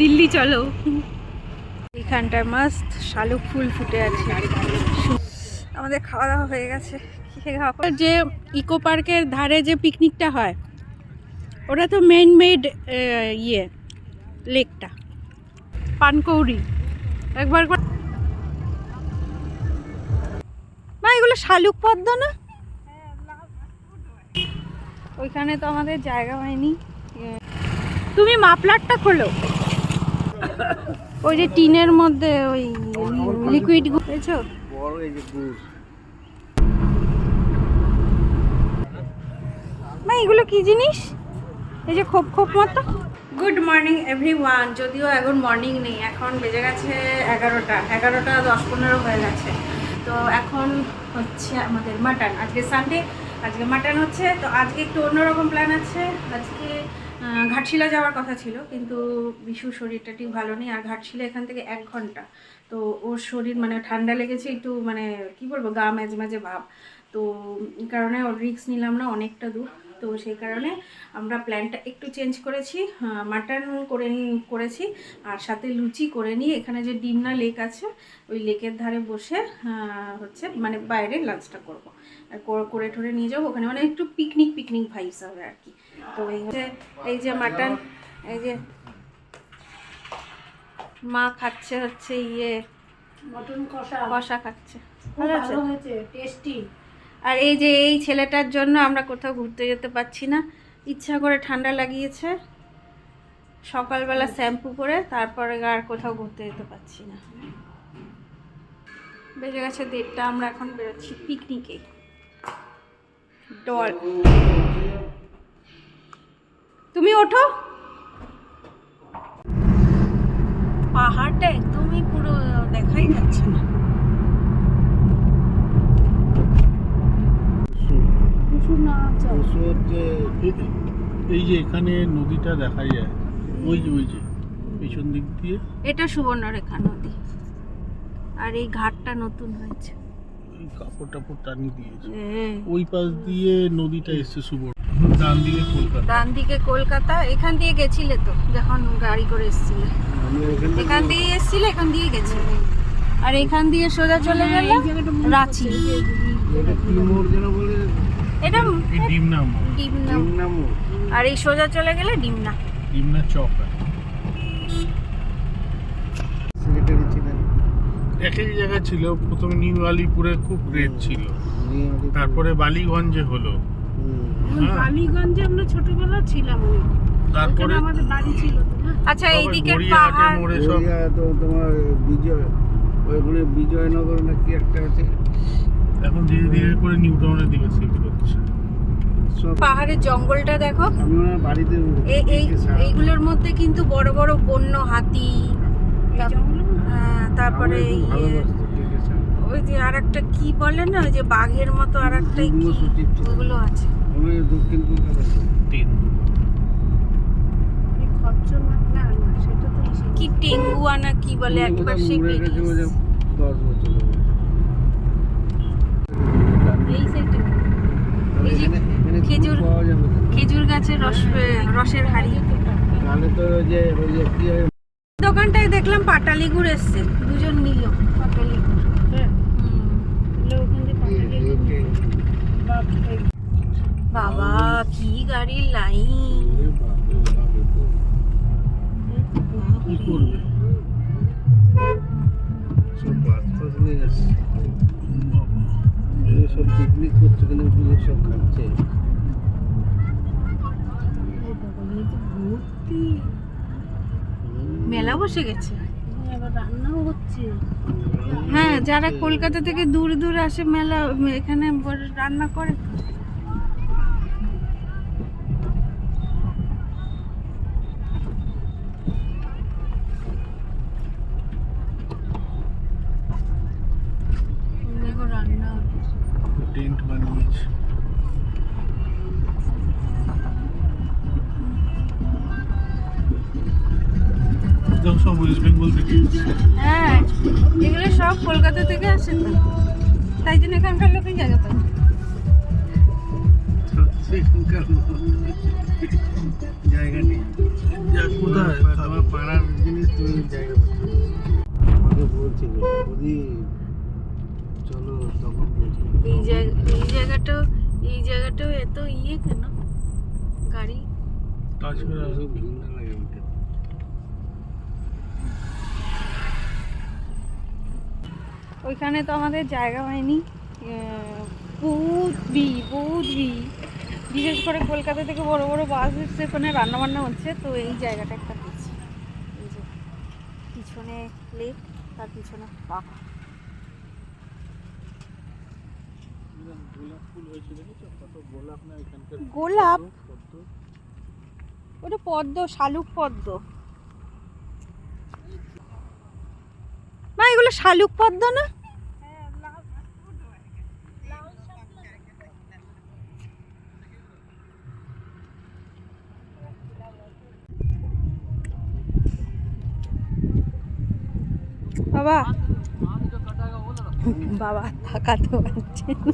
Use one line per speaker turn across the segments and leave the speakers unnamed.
দিল্লি চলো। এখানটায় মাস্ত শালুক ফুল ফুটে আছে। আমাদের খাওয়া দাওয়া হয়ে গেছে? যে ইকো পার্কের ধারে যে পিকনিকটা হয় ওটা তো মেন মেড ইয়ে লেকটা। পানকৌড়ি। একবার না এগুলো শালুক পদ্ম না? ওইখানে তো আমাদের জায়গা হয়নি। তুমি মাফলারটা খোলো। ওই যে টিনের মধ্যে ওই লিকুইড
গুড়
না এগুলো কি জিনিস? এই যে খোপ খোপ মতো। গুড মর্নিং এভরি ওয়ান যদিও এখন মর্নিং নেই, এখন বেজে গেছে এগারোটা। এগারোটা দশ পনেরো হয়ে গেছে। তো এখন হচ্ছে আমাদের মাটন আজকে সানডে আজকে মাটন হচ্ছে। তো আজকে একটু অন্যরকম প্ল্যান আছে। আজকে ঘাটশিলা যাওয়ার কথা ছিল, কিন্তু বিশুর শরীরটা ঠিক ভালো নেই, আর ঘাটশিলা এখান থেকে এক ঘণ্টা। তো ওর শরীর মানে ঠান্ডা লেগেছে একটু মানে কি বলব, গা মাঝে মাঝে ভাব। তো কারণে ওর রিক্স নিলাম না অনেকটা দূর। তো সেই কারণে আমরা প্ল্যানটা একটু চেঞ্জ করেছি মাটন করে করেছি, আর সাথে লুচি করে নিয়ে এখানে যে ডিমনা লেক আছে, ওই লেকের ধারে বসে হচ্ছে মানে বাইরে লাঞ্চটা করব। আর করে ঠরে নিয়ে যাব ওখানে। মানে একটু পিকনিক পিকনিক ভাইস হবে আর কি। তো এই হচ্ছে এই যে মাটন এই যে মা খাচ্ছে হচ্ছে ইয়ে
মটন কষা।
কষা খাচ্ছে। ভালো
হয়েছে? টেস্টি
আর এই যে এই ছেলেটার জন্য আমরা কোথাও ঘুরতে যেতে পারছি না। ইচ্ছা করে ঠান্ডা লাগিয়েছে। সকালবেলা শ্যাম্পু করে তারপরে আর কোথাও ঘুরতে যেতে পারছি না। বেজে গেছে দেড়টা আমরা এখন বেরোচ্ছি পিকনিকে। ডল। তুমি ওঠো। পাহাড়টা একদমই পুরো দেখাই যাচ্ছে না।
এই যে এখানে নদীটা দেখা যায় ওই যে ওই যে পিছন দিক দিয়ে।
এটা সুবর্ণরেখা নদী। আর এই ঘাটটা নতুন হয়েছে।
ওই কাপড় টাপড় টানি দিয়েছে।
এ,
ওই পাশ দিয়ে নদীটা এসছে সুবর্ণ ডান দিকে কলকাতা।
ডান দিকে কলকাতা এখান দিয়ে গেছিলে তো যখন গাড়ি করে এসছিলে। এখান দিয়ে এসছিলে এখান দিয়ে গেছিলে। আর এখান দিয়ে সোজা চলে গেলে রাঁচি।
এটা ডিমনা
ডিমনা আর এই সোজা চলে গেলে ডিমনা।
ডিমনা চক একই জায়গা ছিল প্রথমে নিউ আলিপুরে খুব রেট ছিল। তারপরে বালিগঞ্জে হলো। হ্যাঁ।
বালিগঞ্জে আমরা ছোটবেলা ছিলাম ওই।
তারপরে?
আমাদের বাড়ি ছিল
আচ্ছা এইদিকে পাহাড়
তো তোমার বিজয় ওইখানে বিজয়নগর না কি একটা আছে?
এখন ধীরে ধীরে করে নিউ টাউনের দিকে শিফট হচ্ছে।
পাহাড়ের জঙ্গলটা দেখো।
বাড়িতে
এই এই এইগুলোর মধ্যে কিন্তু বড় বড় বন্য হাতি হ্যাঁ, তারপরে ইয়ে ওই যে আর একটা কি বলে না ওই যে বাঘের মতো আর একটা। ওগুলো আছে।
দক্ষিণ কলকাতা
তিন।
কি টেঙ্গুয়া না কি বলে একবার সে
দশ বছর
এই সাইডে।
খেজুর- গাছের রস রসের হাড়ি।
তো যে ওই যে কি
দোকানটায় দেখলাম পাটালি গুড় এসছে দুজন নিল
পাটালি হ্যাঁ। ওখান
বাবা, কি গাড়ির লাইন?
সব পিকনিক সব
মেলা বসে গেছে।
রান্নাও হচ্ছে
হ্যাঁ যারা কলকাতা থেকে দূর দূর আসে, মেলা, এখানে রান্না করে তো। দেখো রান্না হচ্ছে।
টেন্ট বানিয়েছে। সব ওয়েস্ট বেঙ্গল থেকে।
হ্যাঁ এগুলো সব কলকাতা থেকে আসে তো। তাই জন্য এখানকার লোকের জায়গা পায়।
সেখানকার জায়গা নেই।
কোথায়?
পাড়ার জিনিস তুমি জায়গা পাচ্ছ না। আমাকে বলছিল যদি চলো তখন
এই জায়গা এই জায়গাটাও এই জায়গাটাও এত ইয়ে কেন? গাড়ি?
ঘৃণা লাগে ওইটা
ওইখানে তো আমাদের জায়গা হয়নি। আহ, বহুত ভিড় বহুত ভিড়। বিশেষ করে কলকাতা থেকে বড় বড় বাস এসছে ওখানে রান্না বান্না হচ্ছে তো এই জায়গাটা একটা পেয়েছি এই যে পিছনে লেক তার পিছনে পাহাড়
গোলাপ ফুল হয়েছে দেখেছ কত গোলাপ না এখানকার
গোলাপ
কত
ওটা পদ্ম শালুক পদ্ম। মা এগুলো শালুক পদ্ম না? বাবা বাবা তাকাতে পারছে না।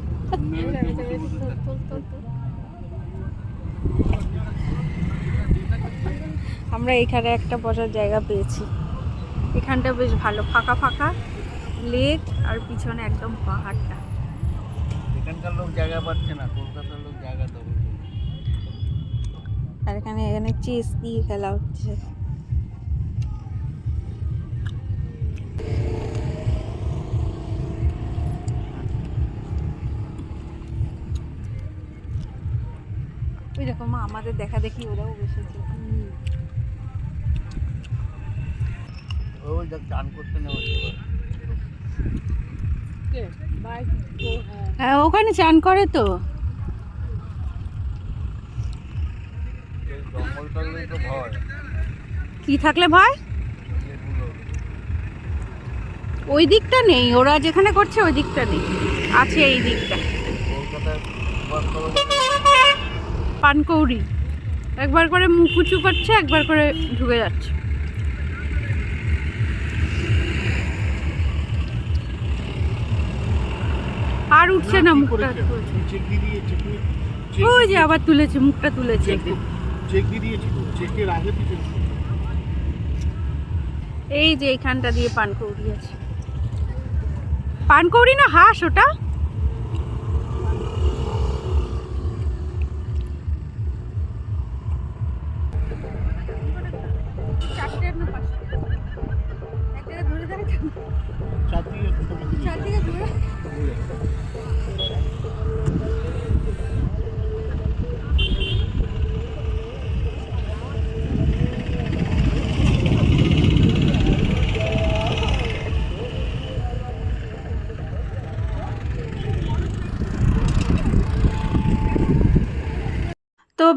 আমরা এখানে একটা বসার জায়গা পেয়েছি। এখানটা বেশ ভালো ফাঁকা ফাঁকা লেক আর পিছনে একদম পাহাড়টা।
এখানকার লোক জায়গা পাচ্ছে না কলকাতার লোক জায়গা দেবো।
আর এখানে এখানে চেস দিয়ে খেলা হচ্ছে। দেখো মা আমাদের দেখা দেখি ওরাও বসেছে।
ওই দেখ চান করতে যাবে
হ্যাঁ
হ্যাঁ ওখানে চান করে তো। কি থাকলে ভয়? ওই দিকটা নেই ওরা যেখানে করছে ওই দিকটা নেই। আছে এই দিকটা।
কলকাতায়
পানকৌড়ি। একবার করে মুখ উঁচু করছে একবার করে ঢুকে যাচ্ছে। আর উঠছে না মুখটা। ওই যে আবার তুলেছে মুখটা তুলেছে। এই যে এইখানটা দিয়ে পানকৌড়ি আছে। পানকৌড়ি না হাঁস ওটা?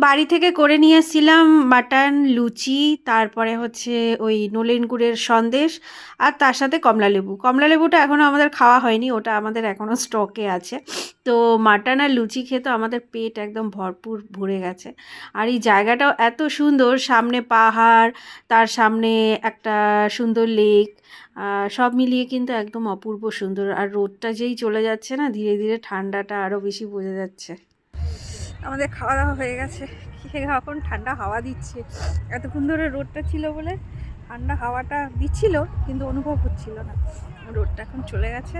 বাড়ি থেকে করে নিয়ে এসেছিলাম মাটন, লুচি, তারপরে হচ্ছে ওই নলেন গুড়ের সন্দেশ আর তার সাথে কমলা লেবু। কমলা লেবুটা এখনও আমাদের খাওয়া হয়নি, ওটা আমাদের এখনও স্টকে আছে। তো মাটন আর লুচি খেয়ে তো আমাদের পেট একদম ভরপুর ভরে গেছে। আর এই জায়গাটাও এত সুন্দর, সামনে পাহাড়, তার সামনে একটা সুন্দর লেক সব মিলিয়ে কিন্তু একদম অপূর্ব সুন্দর। আর রোদটা যেই চলে যাচ্ছে না, ধীরে ধীরে ঠান্ডাটা আরও বেশি বোঝা যাচ্ছে। আমাদের খাওয়া দাওয়া হয়ে গেছে। খেয়ে এখন ঠান্ডা হাওয়া দিচ্ছে। এতক্ষণ ধরে রোডটা ছিল বলে ঠান্ডা হাওয়াটা দিচ্ছিল, কিন্তু অনুভব হচ্ছিল না। রোডটা এখন চলে গেছে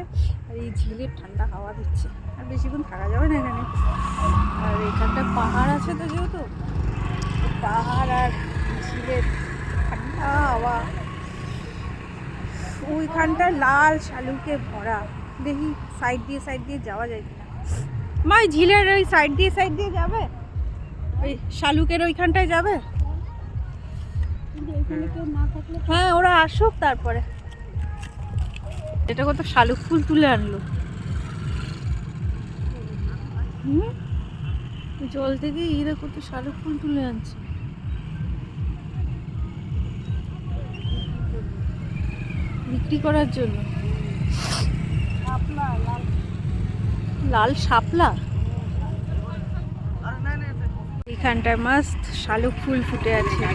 আর এই ঝিলের ঠান্ডা হাওয়া দিচ্ছে। আর বেশিক্ষণ থাকা যাবে না এখানে। আর এখানটা পাহাড় আছে তো যেহেতু, পাহাড় আর ঝিলের ঠান্ডা হাওয়া। ওইখানটা লাল শালুকে ভরা। দেখি সাইড দিয়ে সাইড দিয়ে যাওয়া যায় কিনা। মা ওই ঝিলের ওই সাইড দিয়ে সাইড দিয়ে যাবে? ওই শালুকের ওইখানটায় যাবে? হ্যাঁ ওরা আসুক তারপরে। এটা কত শালুক ফুল তুলে আনলো। হুম? জল থেকে এরা কত শালুক ফুল তুলে আনছে। বিক্রি করার জন্য।
লাল
শাপলা? এখানটায় মাস্ত শালুক ফুল ফুটে আছে।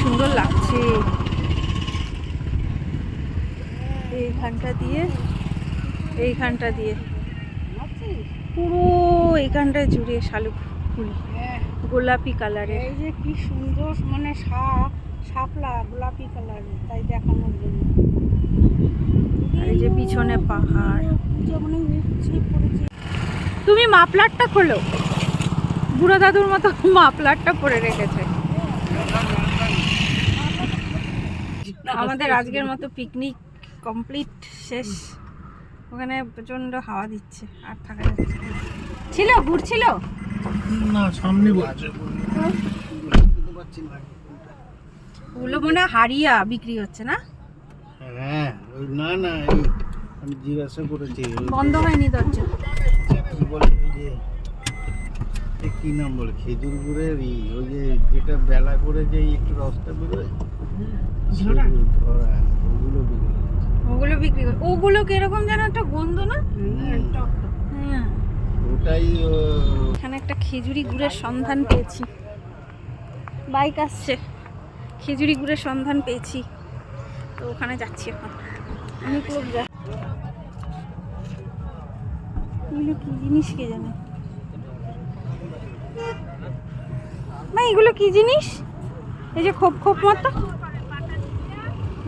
সুন্দর লাগছে। এইখানটা দিয়ে এইখানটা দিয়ে। পুরো এইখানটায় জুড়ে শালুক ফুল। গোলাপি কালারের।
এই যে কি সুন্দর মানে শাপলা গোলাপি কালার তাই দেখানোর জন্য।
আর এই যে পিছনে পাহাড়।
পুজো মানে উঠছে পড়েছে।
তুমি মাফলারটা খোলো। বুড়ো দাদুর মতো মাফলারটা পরে রেখেছে। আমাদের আজকের মতো পিকনিক কমপ্লিট শেষ। ওখানে প্রচণ্ড হাওয়া দিচ্ছে আর থাকা যাচ্ছে ছিল ঘুরছিল
না সামনে
ওগুলো মনে হয় হারিয়া বিক্রি হচ্ছে না?
হ্যাঁ না না আমি জিজ্ঞাসা করেছি।
বন্ধ হয়নি দরজা?
বলে যে এ কি নাম বলে খেজুর গুড়ের ওই যে যেটা বেলা করে যে একটু রসটা বেরোয়? ওগুলো বিক্রি
ওগুলো বিক্রি করে ওগুলো কীরকম যেন একটা গন্ধ না? হ্যাঁ
ওটাই
এখানে একটা খেজুরি গুড়ের সন্ধান পেয়েছি। বাইক আসছে। খেজুরি গুড়ের সন্ধান পেয়েছি। তো ওখানে যাচ্ছি এখন। অনেক লোক যা এগুলো কি জিনিস কে জানে? না এগুলো কি জিনিস? এই যে খোপ খোপ মতো?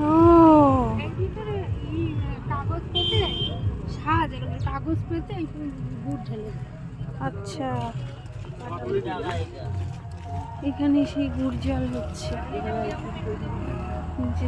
ও।
কাগজ পেতে? সাজ এগুলো কাগজ পেতে? এই গুড় ঢেলে
আচ্ছা। এখানে সেই গুড় জল হচ্ছে। যে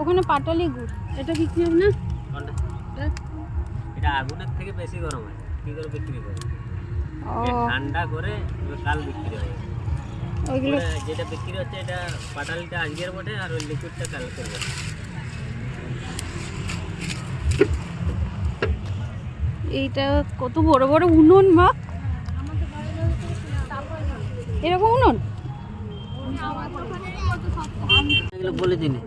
ওখানে পাটালি গুড়। এটা বিক্রি হবে না?
এটা আগুনের থেকে বেশি গরম হয়। কি করে বিক্রি করে? ঠান্ডা করে কাল বিক্রি হয়
ওইগুলো
যেটা বিক্রি হচ্ছে এটা পাটালিটা আজকের বটে আর ওই লিকুইডটা কাল করবে।
এইটা কত বড় বড় উনুন মা? এরকম উনুন?
বলে দিনে।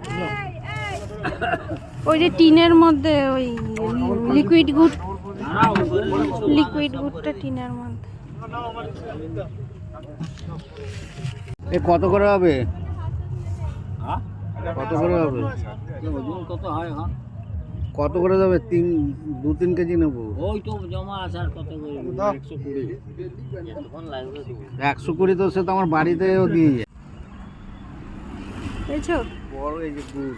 ওই যে টিনের মধ্যে ওই লিকুইড গুড। লিকুইড গুডটা টিনের মধ্যে।
এ কত করে হবে?
হ্যাঁ?
কত করে হবে?
কত হয় হ্যাঁ
কত করে যাবে? তিন দু তিন কেজি নেব।
ওই তো জমা আছে আর কত করে? একশো কুড়ি।
একশো কুড়ি তো সে তো আমার বাড়িতেও দিয়ে যায়।
বুঝছ
বড় এই যে গুড়।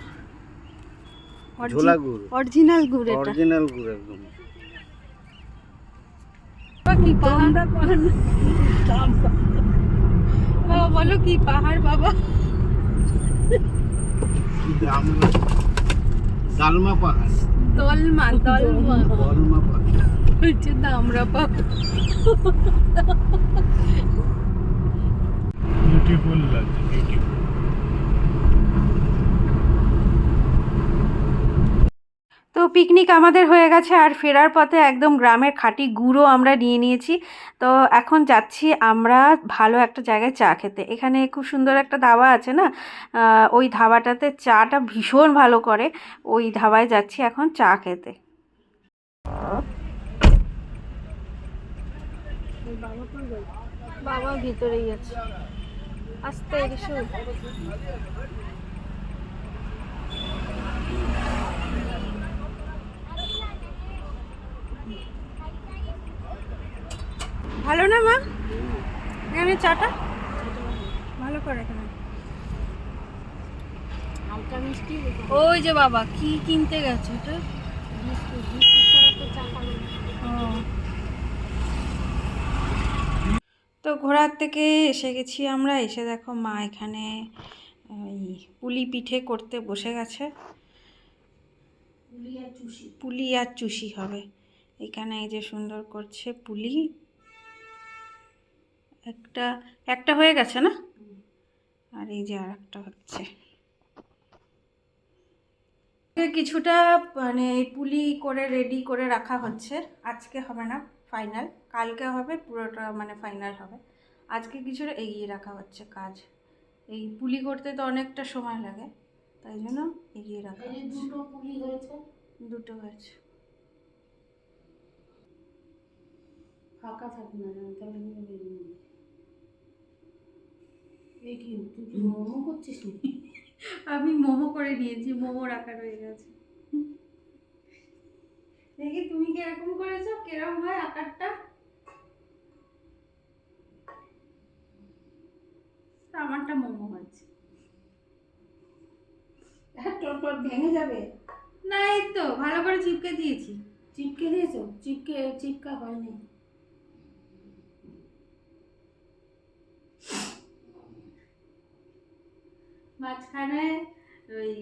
ঝোলা গুড়।
অরিজিনাল গুড়
অরিজিনাল গুড় একদম।
কি পাহাড় বাবা বলো কি পাহাড় বাবা?
ডালমা পাহাড়।
দলমা দলমা।
দলমা পাহাড়।
হচ্ছে দামরা পাহাড়।
বিউটিফুল লাগছে বিউটিফুল
তো পিকনিক আমাদের হয়ে গেছে আর ফেরার পথে একদম গ্রামের খাঁটি গুঁড়ো আমরা নিয়ে নিয়েছি। তো এখন যাচ্ছি আমরা ভালো একটা জায়গায় চা খেতে। এখানে খুব সুন্দর একটা ধাবা আছে না? ওই ধাবাটাতে চাটা ভীষণ ভালো করে। ওই ধাবায় যাচ্ছি এখন চা খেতে। বাবা ভিতরেই আছে। ভালো না মা? এখানে চাটা? ভালো করে এখানে ওই যে বাবা কি কিনতে গেছে এটা?
তো
ঘোড়ার থেকে এসে গেছি আমরা এসে দেখো মা এখানে ওই পুলি পিঠে করতে বসে গেছে। পুলি আর চুষি হবে। এখানে এই যে সুন্দর করছে পুলি। একটা একটা হয়ে গেছে না? আর এই যে আর একটা হচ্ছে কিছুটা মানে পুলি করে রেডি করে রাখা হচ্ছে। আজকে হবে না ফাইনাল কালকে হবে পুরোটা মানে ফাইনাল হবে। আজকে কিছুটা এগিয়ে রাখা হচ্ছে কাজ। এই পুলি করতে তো অনেকটা সময় লাগে তাই জন্য এগিয়ে রাখা
দুটো পুলি হয়েছে?
দুটো হয়েছে।
ফাঁকা থাকে না মোমো করছিস
আমি মোমো করে নিয়েছি মোমো রাখা রয়ে গেছে। দেখি তুমি কীরকম করেছ কীরকম হয় আকারটা? আমারটা মোমো হয়েছে।
হ্যাঁ পর ভেঙে যাবে?
না এই তো ভালো করে চিপকে দিয়েছি।
চিপকে দিয়েছ? চিপকে চিপকা হয়নি।
মাঝখানে ওই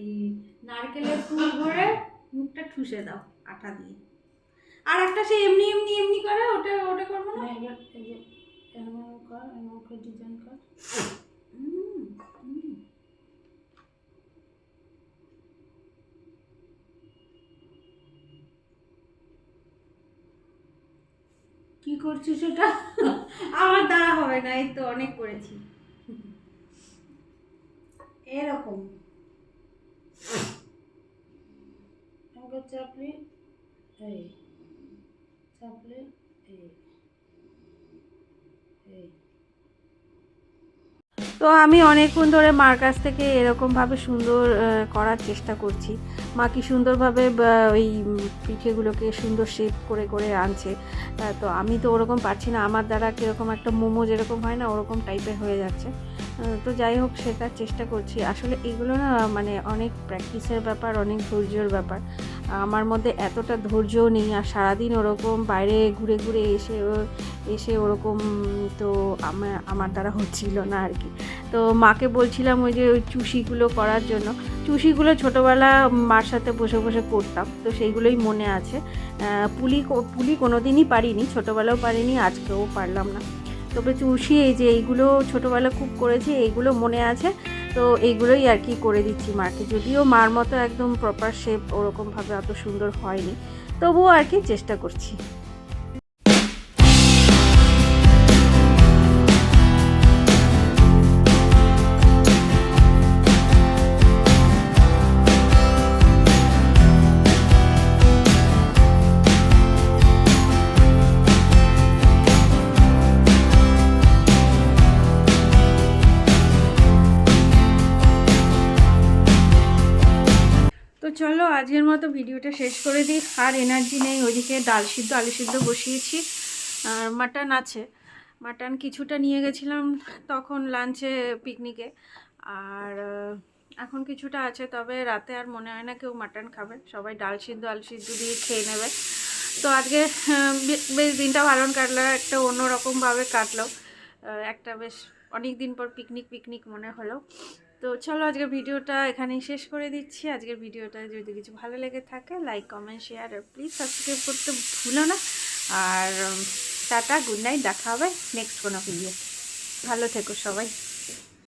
নারকেলের ফুল ভরে মুখটা ঠুসে দাও আটা দিয়ে। আর একটা সে এমনি এমনি এমনি করে ওটা ওটা করব না?
কর করে ডিজাইন কর। কি করছিস এটা
আমার দ্বারা হবে না এই তো অনেক করেছি।
এরকম। চাপলি এই চাপলে এই এই।
তো আমি অনেকক্ষণ ধরে মার কাছ থেকে এরকমভাবে সুন্দর করার চেষ্টা করছি। মা কি সুন্দরভাবে ওই পিঠেগুলোকে সুন্দর শেপ করে করে আনছে। তো আমি তো ওরকম পারছি না। আমার দ্বারা কীরকম একটা মোমো যেরকম হয় না, ওরকম টাইপের হয়ে যাচ্ছে। তো যাই হোক শেখার চেষ্টা করছি। আসলে এগুলো না মানে অনেক প্র্যাকটিসের ব্যাপার, অনেক ধৈর্যর ব্যাপার। আমার মধ্যে এতটা ধৈর্য নেই, আর সারাদিন ওরকম বাইরে ঘুরে ঘুরে এসে এসে ওরকম তো আমার আমার দ্বারা হচ্ছিল না আর কি। তো মাকে বলছিলাম ওই যে, ওই চুষিগুলো করার জন্য। চুষিগুলো ছোটোবেলা মার সাথে বসে বসে করতাম। তো সেইগুলোই মনে আছে। পুলি পুলি কোনো দিনই পারিনি, ছোটোবেলাও পারিনি, আজকেও পারলাম না। তবে চুষি, এই যে এইগুলো ছোটোবেলা খুব করেছি, এইগুলো মনে আছে, তো এইগুলোই আর কি করে দিচ্ছি মাকে। যদিও মার মতো একদম প্রপার শেপ ওরকমভাবে অত সুন্দর হয়নি, তবুও আর কি চেষ্টা করছি। আজকের মতো ভিডিওটা শেষ করে দিই। আর এনার্জি নেই, ওইদিকে ডাল সিদ্ধ, আলু সিদ্ধ বসিয়েছি। আর মাটন আছে। মাটন কিছুটা নিয়ে গেছিলাম তখন লাঞ্চে পিকনিকে আর এখন কিছুটা আছে, তবে রাতে আর মনে হয় না কেউ মাটন খাবে। সবাই ডাল সিদ্ধ, আলু সিদ্ধ দিয়ে খেয়ে নেবে। তো আজকে বেশ দিনটা ভালো কাটলো, একটা অন্যরকমভাবে কাটলো। একটা বেশ অনেক দিন পর পিকনিক পিকনিক মনে হলো। তো চলো আজকের ভিডিওটা এখানেই শেষ করে দিচ্ছি। আজকের ভিডিওটা যদি কিছু ভালো লেগে থাকে লাইক কমেন্ট শেয়ার আর প্লিজ সাবস্ক্রাইব করতে ভুলো না। আর টাটা গুড নাইট দেখা হবে নেক্সট কোনো ভিডিও ভালো থেকো সবাই।